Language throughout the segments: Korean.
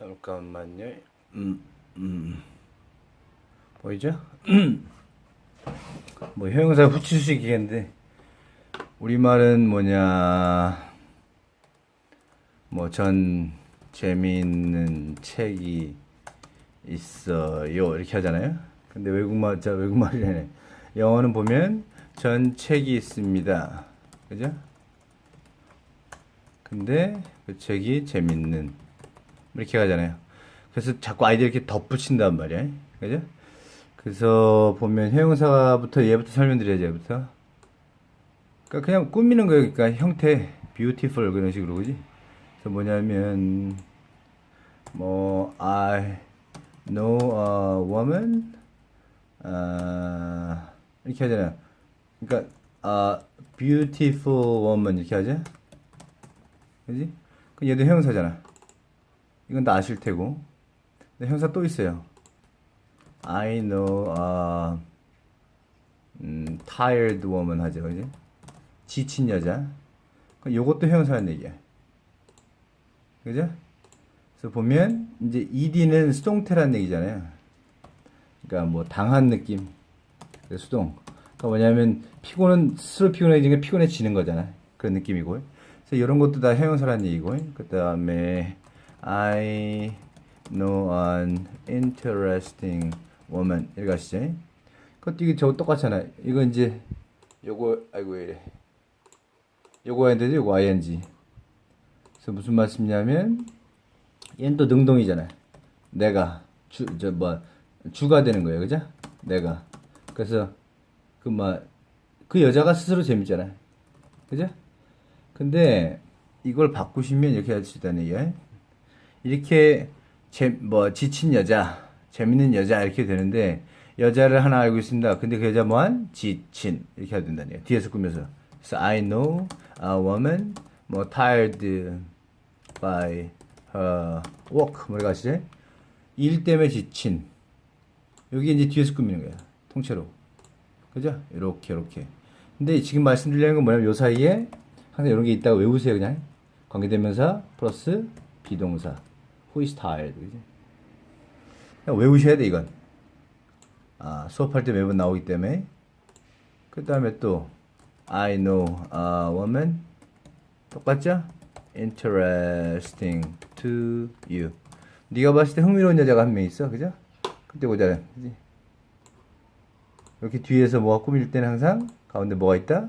잠깐만요. 음, 음. 보이죠? 뭐 형용사 붙일 수 있겠는데 우리말은 뭐냐 뭐 전 재미있는 책이 있어요 이렇게 하잖아요. 근데 외국말 자 외국말이네. 영어는 보면 전 책이 있습니다. 그죠? 근데 그 책이 재밌는 이렇게 가잖아요. 그래서 자꾸 아이들 이렇게 덧붙인단 말이야. 그죠? 그래서 보면 형용사부터 얘부터 설명드려야죠, 얘부터. 그러니까 그냥 꾸미는 거예요. 그러니까 형태, beautiful 그런 식으로 그지? 그래서 뭐냐면 뭐 I know a woman 아 이렇게 하잖아요. 그러니까 아 beautiful woman 이렇게 하죠. 그지? 그 얘도 형용사잖아. 이건 다 아실 테고. 형사 또 있어요. I know a 음, tired woman 하죠, 그지? 지친 여자. 그럼 요것도 형용사라는 얘기야. 그죠? 그래서 보면 이제 ed는 수동태라는 얘기잖아요. 그러니까 뭐 당한 느낌. 그 수동. 그러니까 뭐냐면 피곤은 스스로 피곤해지니까 피곤해지는 거잖아. 그런 느낌이고. 그래서 이런 것도 다 형용사라는 얘기고. 그다음에 I know an interesting woman 하시죠. 그것도 이게 저거 똑같잖아. 이거 이제 요거 아이고 왜 이래. 요거 해야 되죠. 요거 ing. 그래서 무슨 말씀이냐면 얘는 또 능동이잖아. 내가 주 저 뭐 주가 되는 거예요. 그죠? 내가. 그래서 그뭐그 여자가 스스로 재밌잖아. 그죠? 근데 이걸 바꾸시면 이렇게 할 수 있다는 얘기야. 이렇게 재, 뭐 지친 여자, 재밌는 여자 이렇게 되는데 여자를 하나 알고 있습니다. 근데 그 여자 뭐한 지친 이렇게 해야 된다는 얘기야. 뒤에서 꾸며서. 그래서 I know a woman 뭐 tired by her work 뭐라 가시죠? 일 때문에 지친. 여기 이제 뒤에서 꾸미는 거야. 통째로. 그죠? 이렇게 이렇게. 근데 지금 말씀드리는 건 뭐냐면 요 사이에 항상 이런 게 있다고 외우세요 그냥. 관계대명사 플러스 비동사. 그냥 외우셔야 돼 이건. 아 수업할 때 매번 나오기 때문에. 그 다음에 또 I know a woman. 똑같죠? Interesting to you. 네가 봤을 때 흥미로운 여자가 한 명 있어, 그죠? 그때 보자? 이렇게 뒤에서 뭐가 꾸밀 때는 항상 가운데 뭐가 있다?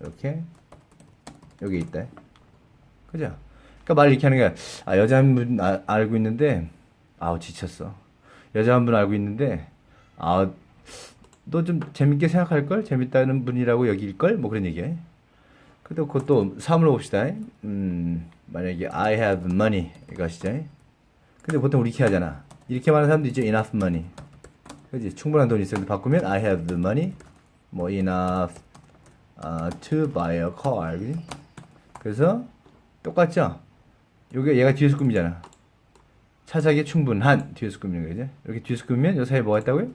이렇게 여기 있다. 그죠? 그러니까 말 이렇게 하는 거야. 아 여자 한분 아, 알고 있는데 아우 지쳤어. 여자 한 분 알고 있는데 아 너 좀 재밌게 생각할 걸 재밌다는 분이라고 여길 걸 뭐 그런 얘기야. 근데 그것도 사물로 봅시다. 음 만약에 I have money 하시죠. 근데 보통 우리 이렇게 하잖아. 이렇게 말하는 사람도 있죠. enough money. 그지? 충분한 돈이 있어도 바꾸면 I have the money. 뭐 enough uh, to buy a car. 그지? 그래서 똑같죠? 요게 얘가 뒤에서 꾸미잖아. 차 사기에 충분한 뒤에서 꾸미는 거죠. 이렇게 뒤에서 꾸미면 요 사이에 뭐가 있다고요?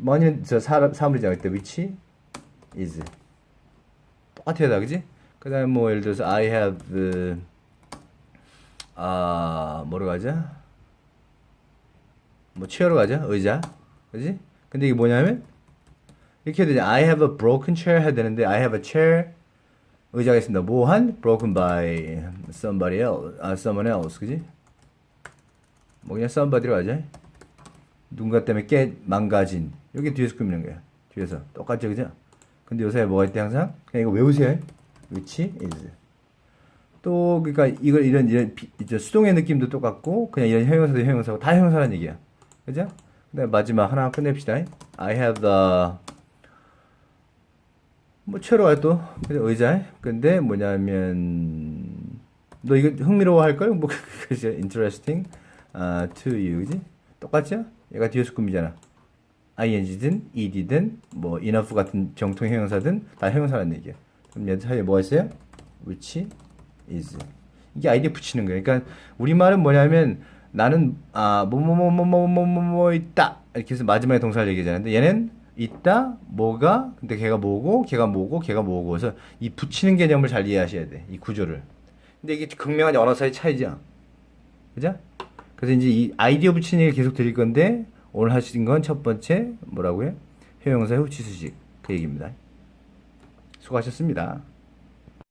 money 저 사람 사물이잖아. 그때 which is 똑같아요, 다 그지? 그다음에 뭐 예를 들어서 I have 아 뭐로 가자? 뭐 체어로 가자 의자 그지 근데 이게 뭐냐면 이렇게 해야 되지 I have a broken chair 해야 되는데 I have a chair 의자가 있습니다. 뭐한 broken by somebody else 아 someone else 그지? 뭐 그냥 somebody로 하자. 누군가 때문에 깨 망가진. 여기 뒤에서 꾸미는 거야. 뒤에서. 똑같죠 그죠? 근데 요새 뭐가 있대 항상? 그냥 이거 외우세요. which is. 또 그러니까 이걸 이런 이런 비- 이제 수동의 느낌도 똑같고 그냥 이런 형용사도 형용사고 다 형용사라는 얘기야. 그죠? 그다음 마지막 하나 끝냅시다. I have the 뭐 채로 와도 의자에 근데 뭐냐면 너 이거 흥미로워할 걸? 뭐 그게 interesting uh, to you 지 똑같죠? 얘가 뒤에서 꿈이잖아 ing든 ed든 뭐 enough 같은 정통 형용사든 다 형용사라는 얘기야. 그럼 얘들 사이에 뭐가 있어요? which is 이게 아이디에 붙이는 거야 그러니까 우리말은 뭐냐면 나는 아 뭐 뭐 뭐 뭐 뭐 뭐 뭐 있다 이렇게 해서 마지막에 동사를 얘기하잖아요. 근데 얘는 있다 뭐가 근데 걔가 뭐고 걔가 뭐고 걔가 뭐고 그래서 이 붙이는 개념을 잘 이해하셔야 돼. 이 구조를. 근데 이게 극명한 언어사의 차이죠. 그죠? 그래서 이제 이 아이디어 붙이는 얘기를 계속 드릴 건데 오늘 하신 건 첫 번째 뭐라고요? 회용사의 후치 수식 그 얘기입니다. 수고하셨습니다.